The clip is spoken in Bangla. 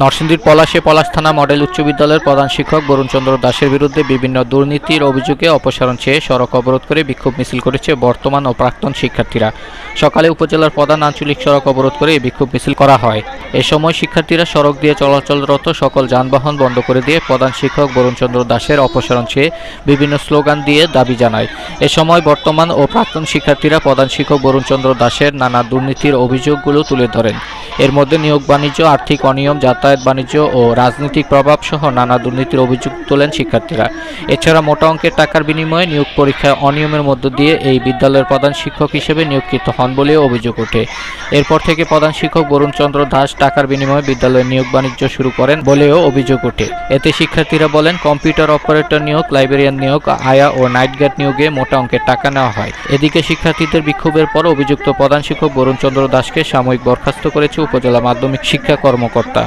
নরসিংদীর পলাশে পলাশ থানা মডেল উচ্চ বিদ্যালয়ের প্রধান শিক্ষক বরুণচন্দ্র দাসের বিরুদ্ধে বিভিন্ন দুর্নীতির অভিযোগে অপসারণ চেয়ে সড়ক অবরোধ করে বিক্ষোভ মিছিল করেছে বর্তমান ও প্রাক্তন শিক্ষার্থীরা। সকালে উপজেলার প্রধান আঞ্চলিক সড়ক অবরোধ করে এই বিক্ষোভ মিছিল করা হয়। এ সময় শিক্ষার্থীরা সড়ক দিয়ে চলাচলরত সকল যানবাহন বন্ধ করে দিয়ে প্রধান শিক্ষক বরুণচন্দ্র দাসের অপসারণ চেয়ে বিভিন্ন স্লোগান দিয়ে দাবি জানায়। এ সময় বর্তমান ও প্রাক্তন শিক্ষার্থীরা প্রধান শিক্ষক বরুণচন্দ্র দাসের নানা দুর্নীতির অভিযোগগুলো তুলে ধরেন। এর মধ্যে নিয়োগ বাণিজ্য, আর্থিক অনিয়ম, যাতায়াত বাণিজ্য ও রাজনৈতিক প্রভাব সহ নানা দুর্নীতির অভিযোগ তোলেন শিক্ষার্থীরা। এছাড়া মোটা অঙ্কের টাকার বিনিময়ে নিয়োগ পরীক্ষায় অনিয়মের মধ্য দিয়ে এই বিদ্যালয়ের প্রধান শিক্ষক হিসেবে নিয়োগকৃত হন বলেও অভিযোগ ওঠে। এরপর থেকে প্রধান শিক্ষক বরুণচন্দ্র দাস টাকার বিনিময়ে বিদ্যালয়ে নিয়োগ বাণিজ্য শুরু করেন বলেও অভিযোগ ওঠে। এতে শিক্ষার্থীরা বলেন, কম্পিউটার অপারেটর নিয়োগ, লাইব্রেরিয়ান নিয়োগ, আয়া ও নাইট গার্ড নিয়োগে মোটা অঙ্কের টাকা নেওয়া হয়। এদিকে শিক্ষার্থীদের বিক্ষোভের পর অভিযুক্ত প্রধান শিক্ষক বরুণ চন্দ্র দাসকে সাময়িক বরখাস্ত করেছে উপজেলা মাধ্যমিক শিক্ষা কর্মকর্তা।